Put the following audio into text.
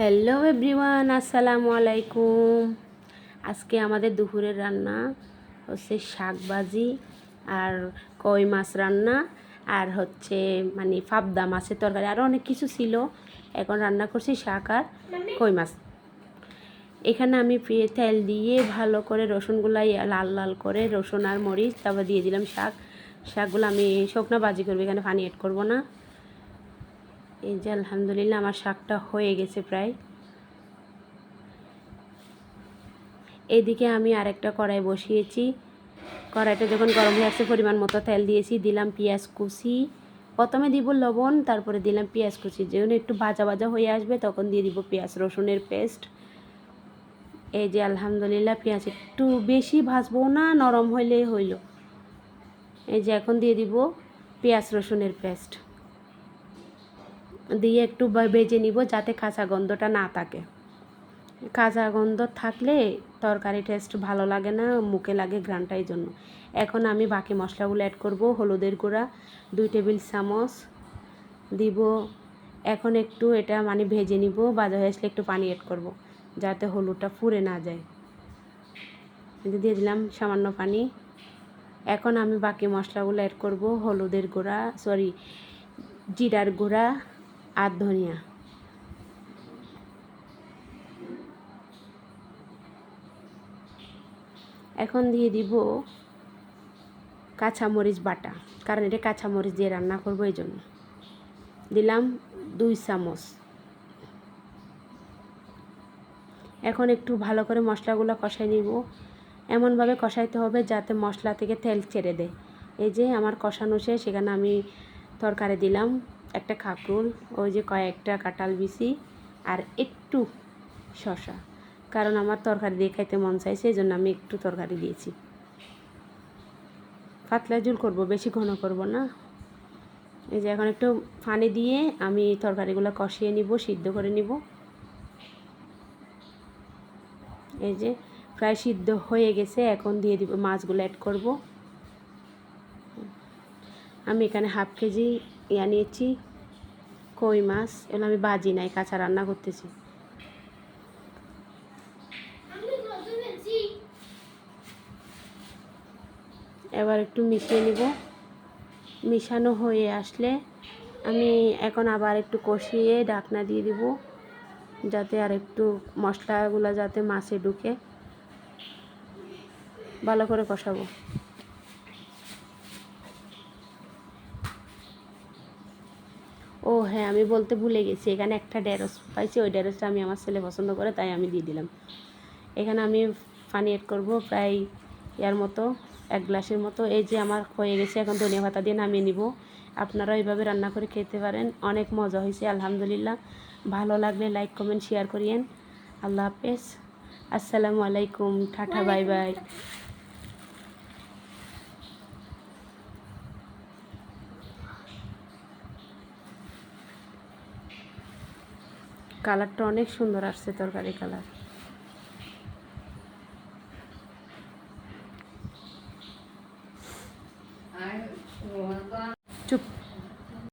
Hello everyone আসসালামু আলাইকুম আজকে আমাদের দুপুরের রান্না হচ্ছে শাক ভাজি আর কই মাছ রান্না আর হচ্ছে মানে ফাবদা মাছের তরকারি। আরও অনেক কিছু ছিল। এখন রান্না করছি শাক আর কই মাছ। এখানে আমি তেল দিয়ে ভালো করে রসুনগুলাই লাল লাল করে, রসুন আর মরিচ, তারপর দিয়ে দিলাম শাক। শাকগুলো আমি শুকনো ভাজি করব, এখানে পানি এড করব না। এই যে আলহামদুলিল্লাহ আমার শাকটা হয়ে গেছে প্রায়। এদিকে আমি আরেকটা কড়াই বসিয়েছি। কড়াইটা যখন গরম হয়ে আসছে, পরিমাণ মতো তেল দিয়েছি, দিলাম পেঁয়াজ কুচি। প্রথমে দিব লবণ, তারপরে দিলাম পেঁয়াজ কুচি। যখন একটু ভাজা ভাজা হয়ে আসবে, তখন দিয়ে দিব পেঁয়াজ রসুনের পেস্ট। এই যে আলহামদুলিল্লাহ পেঁয়াজ একটু বেশি ভাজবো না, নরম হইলেই হইল। এই যে এখন দিয়ে দিব পেঁয়াজ রসুনের পেস্ট। দিয়ে একটু ভেজে নিব যাতে কাঁচা গন্ধটা না থাকে। কাঁচা গন্ধ থাকলে তরকারি টেস্ট ভালো লাগে না, মুখে লাগে ঘ্রানটাই জন্য এখন আমি বাকি মশলাগুলো অ্যাড করব, হলুদের গুঁড়া, দুই টেবিল চামচ দিব। এখন একটু এটা মানে ভেজে নিব, বাজা হয়ে আসলে একটু পানি অ্যাড করব, যাতে হলুদটা পুড়ে না যায়। দিয়ে দিলাম সামান্য পানি। এখন আমি বাকি মশলাগুলো অ্যাড করব, হলুদের গুঁড়া সরি জিরার গুঁড়া আর ধনিয়া। এখন দিয়ে দিব কাঁচামরিচ বাটা, কারণ এটা কাঁচামরিচ দিয়ে রান্না করব এই জন্য। দিলাম দুই চামচ। এখন একটু ভালো করে মশলাগুলো কষাই নিব। এমনভাবে কষাইতে হবে যাতে মশলা থেকে তেল ছেড়ে দেয়। এই যে আমার কষানো শেষ, সেখানে আমি তরকারি দিলাম। একটা কাঁকরুল, ওই যে কয়েকটা কাঁঠাল বিচি আর একটু শশা কারণ আমার তরকারি দিয়ে খাইতে মন চাইছে, এই জন্য আমি একটু তরকারি দিয়েছি। পাতলা ঝুল করব, বেশি ঘন করব না। এই যে এখন একটু পানি দিয়ে আমি তরকারিগুলো কষিয়ে নিব, সিদ্ধ করে নিব। এই যে প্রায় সিদ্ধ হয়ে গেছে, এখন দিয়ে দিব, মাছগুলো অ্যাড করব। আমি এখানে হাফ কেজি ইয়া নিয়েছি কই মাছ এগুলো আমি বাজি নাই, কাঁচা রান্না করতেছি। এবার একটু মিশিয়ে নিব। মিশানো হয়ে আসলে আমি এখন আবার একটু কষিয়ে ডাকনা দিয়ে দিব, যাতে আর একটু মশলাগুলো যাতে মাছে ঢুকে। ভালো করে কষাবো। ও হ্যাঁ আমি বলতে ভুলে গেছি। এখানে একটা ঢেঁড়স পাইছি, ওই ঢেঁড়সটা আমি আমার ছেলে পছন্দ করে, তাই আমি দিয়ে দিলাম। এখানে আমি পানি এড করব প্রায় ইয়ার মতো, এক গ্লাসের মতো। এই যে আমার হয়ে গেছে, এখন ধনিয়া পাতা দিয়ে নামিয়ে নিব। আপনারা এইভাবে রান্না করে খেতে পারেন, অনেক মজা হয়েছে, আলহামদুলিল্লাহ। ভালো লাগলে লাইক কমেন্ট শেয়ার করিয়েন। আল্লাহ হাফেজ। আসসালামু আলাইকুম, টাটা, বাই বাই। কালারটা অনেক সুন্দর আসছে তরকারি কালার।